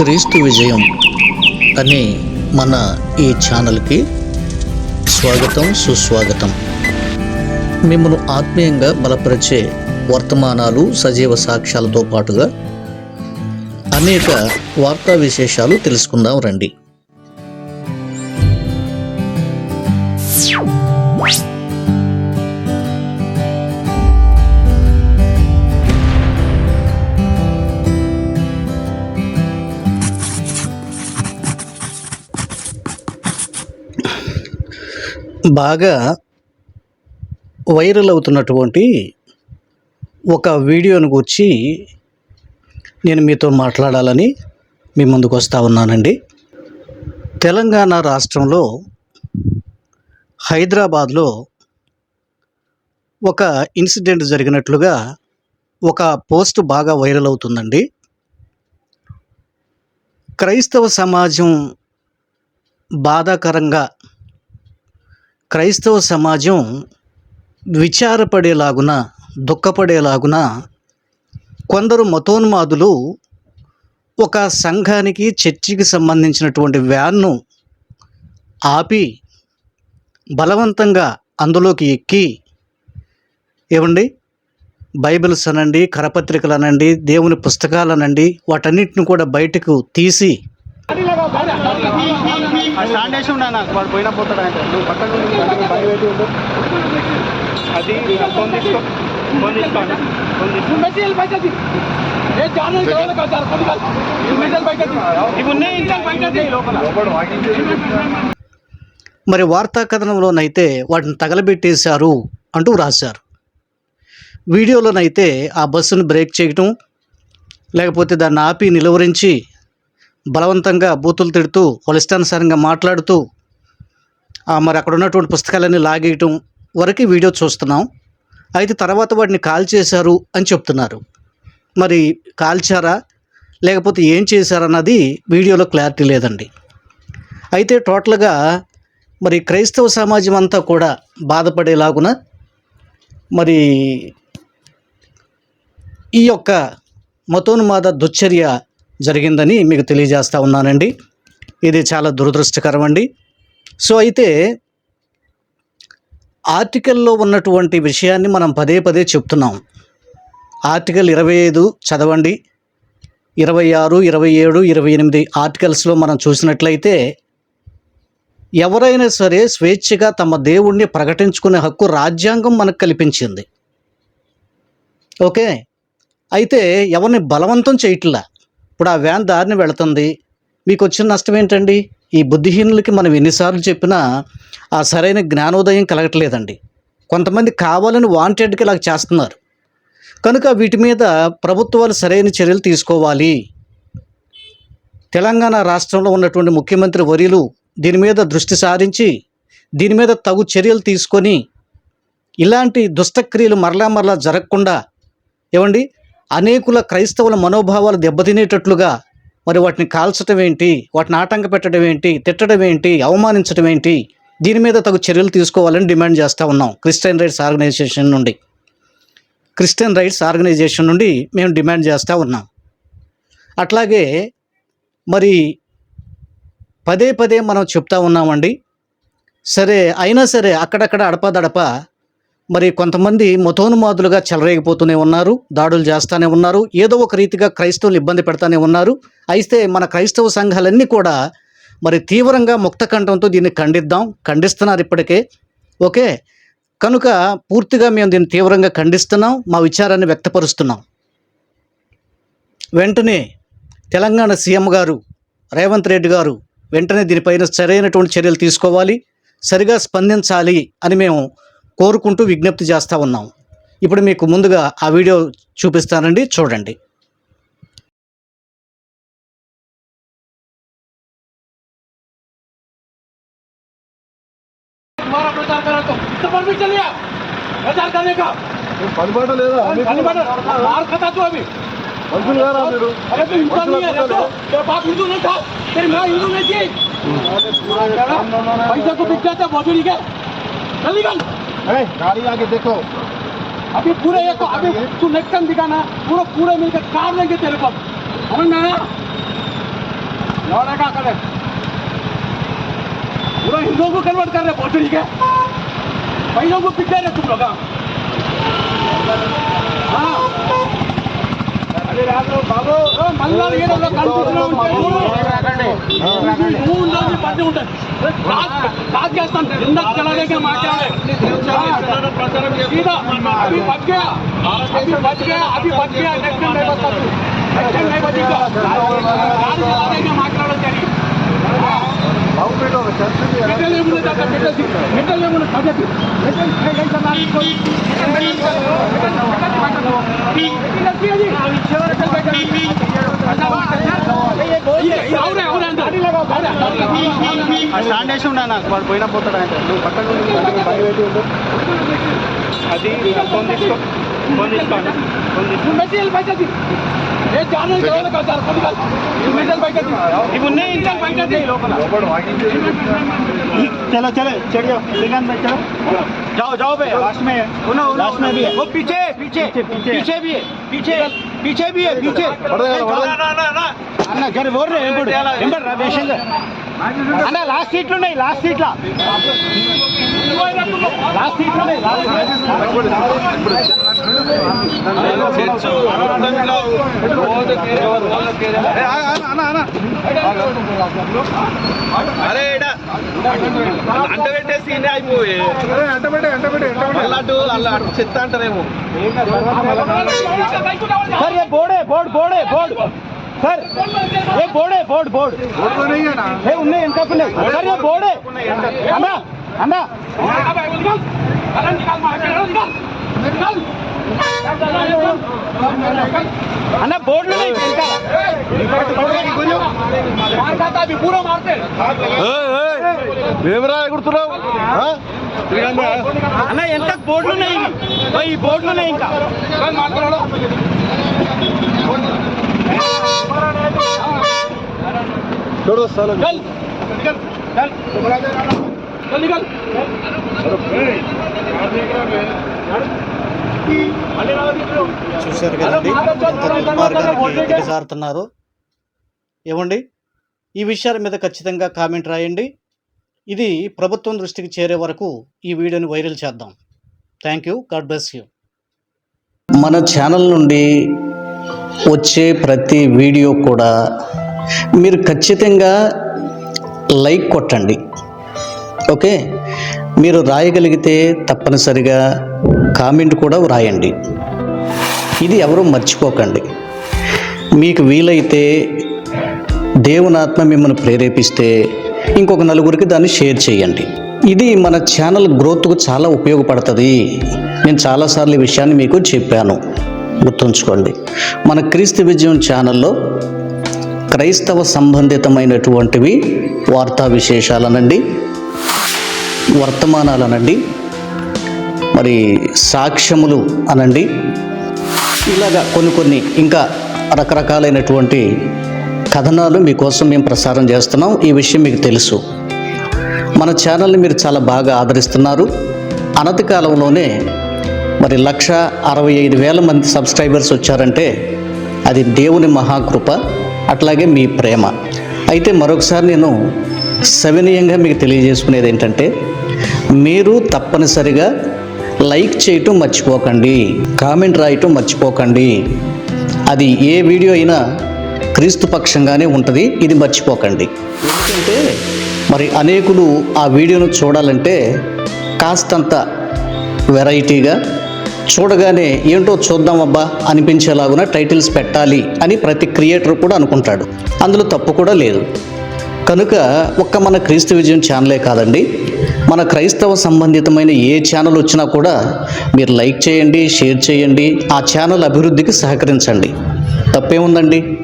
క్రీస్తు విజయం అనే మన ఈ ఛానల్కి స్వాగతం సుస్వాగతం. మిమ్మల్ని ఆత్మీయంగా బలపరిచే వర్తమానాలు సజీవ సాక్ష్యాలతో పాటుగా అనేక వార్తా విశేషాలు తెలుసుకుందాం రండి. బాగా వైరల్ అవుతున్నటువంటి ఒక వీడియోను గురించి నేను మీతో మాట్లాడాలని మీ ముందుకు వస్తూ ఉన్నానండి. తెలంగాణ రాష్ట్రంలో హైదరాబాద్లో ఒక ఇన్సిడెంట్ జరిగినట్లుగా ఒక పోస్ట్ బాగా వైరల్ అవుతుందండి. క్రైస్తవ సమాజం బాధాకరంగా క్రైస్తవ సమాజం విచారపడేలాగున దుఃఖపడేలాగున కొందరు మతోన్మాదులు ఒక సంఘానికి చర్చికి సంబంధించినటువంటి వ్యాన్ను ఆపి బలవంతంగా అందులోకి ఎక్కి ఏమండి? బైబిల్స్ అనండి కరపత్రికలు అనండి దేవుని పుస్తకాలు అనండి వాటన్నిటిని కూడా బయటకు తీసి స్టాండ్ వేసి ఉన్నా నాకు వాడు పోయినా పోతాడు ఆయన. నువ్వు పక్కన పెట్టి ఉండు. అది ఫోన్ తీసుకో. ఫోన్ తీసుకో అన్న. ఫోన్ తీసుకో. మెటీరియల్ బయటది ఏ ఛానల్ కావాలి కదా. సార్ కొద్దిగా ఈ మెటీరియల్ బయటది ఇవి ఉన్నాయి ఇంకా బయటది లోపల మరి వార్తా కథనంలోనైతే వాటిని తగలబెట్టేశారు అంటూ రాశారు. వీడియోలోనైతే ఆ బస్సును బ్రేక్ చేయటం లేకపోతే దాన్ని ఆపి నిలువరించి బలవంతంగా బూతులు తిడుతూ వాళ్ళ ఇష్టానుసారంగా మాట్లాడుతూ మరి అక్కడ ఉన్నటువంటి పుస్తకాలన్నీ లాగేయటం వరకు వీడియో చూస్తున్నాం. అయితే తర్వాత వాటిని కాల్ చేశారు అని చెప్తున్నారు. మరి కాల్చారా? లేకపోతే ఏం చేశారన్నది వీడియోలో క్లారిటీ లేదండి. అయితే టోటల్గా మరి క్రైస్తవ సమాజం అంతా కూడా బాధపడేలాగున మరి ఈ యొక్క మతోన్మాద దుశ్చర్య జరిగిందని మీకు తెలియజేస్తూ ఉన్నానండి. ఇది చాలా దురదృష్టకరం అండి. సో అయితే ఆర్టికల్లో ఉన్నటువంటి విషయాన్ని మనం పదే పదే చెప్తున్నాం. ఆర్టికల్ ఇరవై ఐదు చదవండి. ఇరవై ఆరు ఇరవై ఏడు ఇరవై ఎనిమిది ఆర్టికల్స్లో మనం చూసినట్లయితే ఎవరైనా సరే స్వేచ్ఛగా తమ దేవుణ్ణి ప్రకటించుకునే హక్కు రాజ్యాంగం మనకు కల్పించింది. ఓకే? అయితే ఎవరిని బలవంతం చేయట్లా? ఇప్పుడు ఆ వ్యాన్ దారిని వెళుతుంది. మీకు వచ్చిన నష్టం ఏంటండి? ఈ బుద్ధిహీనులకి మనం ఎన్నిసార్లు చెప్పినా ఆ సరైన జ్ఞానోదయం కలగట్లేదండి. కొంతమంది కావాలని వాంటెడ్గా ఇలా చేస్తున్నారు. కనుక వీటి మీద ప్రభుత్వాలు సరైన చర్యలు తీసుకోవాలి. తెలంగాణ రాష్ట్రంలో ఉన్నటువంటి ముఖ్యమంత్రి వర్యులు దీని మీద దృష్టి సారించి దీని మీద తగు చర్యలు తీసుకొని ఇలాంటి దుష్టక్రియలు మరలా మరలా జరగకుండా ఏమండి? అనేకుల క్రైస్తవుల మనోభావాలు దెబ్బతినేటట్లుగా మరి వాటిని కాల్చడం ఏంటి? వాటిని ఆటంక పెట్టడం ఏంటి? తిట్టడం ఏంటి? అవమానించడం ఏంటి? దీని మీద తగు చర్యలు తీసుకోవాలని డిమాండ్ చేస్తూ ఉన్నాం క్రిస్టియన్ రైట్స్ ఆర్గనైజేషన్ నుండి. క్రిస్టియన్ రైట్స్ ఆర్గనైజేషన్ నుండి మేము డిమాండ్ చేస్తూ ఉన్నాం. అట్లాగే మరి పదే పదే మనం చెప్తా ఉన్నామండి. సరే అయినా సరే అక్కడక్కడ అడపదడప మరి కొంతమంది మతోన్మాదులుగా చెలరేగిపోతూనే ఉన్నారు దాడులు చేస్తూనే ఉన్నారు ఏదో ఒక రీతిగా క్రైస్తవులు ఇబ్బంది పెడతానే ఉన్నారు. అయితే మన క్రైస్తవ సంఘాలన్నీ కూడా మరి తీవ్రంగా ముక్తకంఠంతో దీన్ని ఖండిద్దాం ఖండిస్తున్నారు ఇప్పటికే. ఓకే? కనుక పూర్తిగా మేము దీన్ని తీవ్రంగా ఖండిస్తున్నాం మా విచారాన్ని వ్యక్తపరుస్తున్నాం. వెంటనే తెలంగాణ సీఎం గారు రేవంత్ రెడ్డి గారు వెంటనే దీనిపైన సరైనటువంటి చర్యలు తీసుకోవాలి సరిగా స్పందించాలి అని మేము కోరుకుంటూ విజ్ఞప్తి చేస్తూ ఉన్నాం ఇప్పుడు మీకు ముందుగా ఆ వీడియో చూపిస్తానండి చూడండి तुम्हारा प्रचार करा तो कितना परमिशन लिया प्रचार करने का పని పాట లేదా खाली बना मार खाता तू अभी మనుషులు గారా మీరు अरे तू इंसान नहीं है तो तेरा बाप हिंदू नहीं था तेरी माँ हिंदू नहीं थी पैसे को बिक जाता मजूरी के चल निकल ए, गाड़ी आगे देखो। अभी पूरे एक अभी तू नेक्सन दिखाना पूरा पूरे मिलकर कार लेंगे तेरे को। समझ में आया? लौड़ा का करे। पूरा हिंदुओं को कन्वर्ट कर रहे पोटरी के लोग को पिट रहे तुम लोग పట్టి ఉంటుంది కాదు చేస్తాను ఇందాక తెలదేకే మాట్లాడే అవి స్టాండ్ వేసి ఉన్నా నాకు వాడు పోయినా పోతాడు ఆయన నువ్వు పక్కన పని పెట్టి ఉండు అది ఫోన్ తీసుకో ఫోన్ తీసుకో ఫోన్ తీసుకో మెటీరియల్ బయటది ఏ ఛానల్ ఎవరు కాదు కొద్దిగా మెటీరియల్ బయటది ఇవి ఉన్నాయి ఇంకా బయటది లోపల चलो चलो चढ़ियो दुकान में चलो जाओ जाओ बे लास्ट में उनो लास्ट में भी है वो पीछे पीछे पीछे भी है पीछे पीछे भी है पीछे అన్న జర ఓర్రే ఎంబడు ఎంబడు రా వేషంగా అన్న లాస్ట్ సీట్లు ఉన్నాయి లాస్ట్ సీట్ల చర్చు అనంతంలో రోజుకి రోజుకి అరే అంట పెట్టేసి అయిపోయి. అంట పెట్టే అంట పెట్టే మళ్ళీ అటు అలా అటు చెత్త అంటారేమో సార్ బోడే బోర్డు బోడే. బోర్డు సార్ ఏ బోడే బోర్డు బోర్డు ఉన్నాయి ఇంకా బోడే. అన్నా को नहीं सर ये बोर्ड है अन्ना अन्ना अन्ना बोर्ड में नहीं इनका पूरा मारते ఏమరా ఎగురుతున్నావు अन्ना इनका बोर्ड में नहीं भाई बोर्ड में नहीं इनका చూడు వస్తాను चल निकल चल चल निकल చూశారు కదండి ఎంత దుర్మార్గానికి దిగజారుతున్నారు ఏమండి ఈ విషయాల మీద ఖచ్చితంగా కామెంట్ రాయండి ఇది ప్రభుత్వం దృష్టికి చేరే వరకు ఈ వీడియోని వైరల్ చేద్దాం thank you god bless you మన ఛానల్ నుండి వచ్చే ప్రతి వీడియో కూడా మీరు ఖచ్చితంగా లైక్ కొట్టండి ఓకే? మీరు రాయగలిగితే తప్పనిసరిగా కామెంట్ కూడా వ్రాయండి ఇది ఎవరూ మర్చిపోకండి. మీకు వీలైతే దేవునాత్మ మిమ్మల్ని ప్రేరేపిస్తే ఇంకొక నలుగురికి దాన్ని షేర్ చేయండి. ఇది మన ఛానల్ గ్రోత్కు చాలా ఉపయోగపడుతుంది. నేను చాలాసార్లు ఈ విషయాన్ని మీకు చెప్పాను. గుర్తుంచుకోండి. మన క్రీస్తు విజయం ఛానల్లో క్రైస్తవ సంబంధితమైనటువంటివి వార్తా విశేషాలనండి. వర్తమానాలు అనండి మరి సాక్ష్యములు అనండి. ఇలాగా కొన్ని కొన్ని ఇంకా రకరకాలైనటువంటి కథనాలు మీకోసం మేము ప్రసారం చేస్తున్నాం. ఈ విషయం మీకు తెలుసు. మన ఛానల్ని మీరు చాలా బాగా ఆదరిస్తున్నారు. అనతి కాలంలోనే మరి లక్ష అరవై ఐదు వేల మంది సబ్స్క్రైబర్స్ వచ్చారంటే అది దేవుని మహాకృప అట్లాగే మీ ప్రేమ. అయితే మరొకసారి నేను సవినీయంగా మీకు తెలియజేసుకునేది ఏంటంటే మీరు తప్పనిసరిగా లైక్ చేయటం మర్చిపోకండి కామెంట్ రాయటం మర్చిపోకండి. అది ఏ వీడియో అయినా క్రీస్తు పక్షంగానే ఉంటుంది ఇది మర్చిపోకండి. ఎందుకంటే మరి అనేకులు ఆ వీడియోను చూడాలంటే కాస్తంత వెరైటీగా చూడగానే ఏంటో చూద్దాం అబ్బా అనిపించేలాగున టైటిల్స్ పెట్టాలి అని ప్రతి క్రియేటర్ కూడా అనుకుంటాడు. అందులో తప్పు కూడా లేదు. కనుక ఒక్క మన క్రీస్తు విజయం ఛానలే కాదండి మన క్రైస్తవ సంబంధితమైన ఏ ఛానల్ వచ్చినా కూడా మీరు లైక్ చేయండి షేర్ చేయండి ఆ ఛానల్ అభివృద్ధికి సహకరించండి. తప్పేముందండి?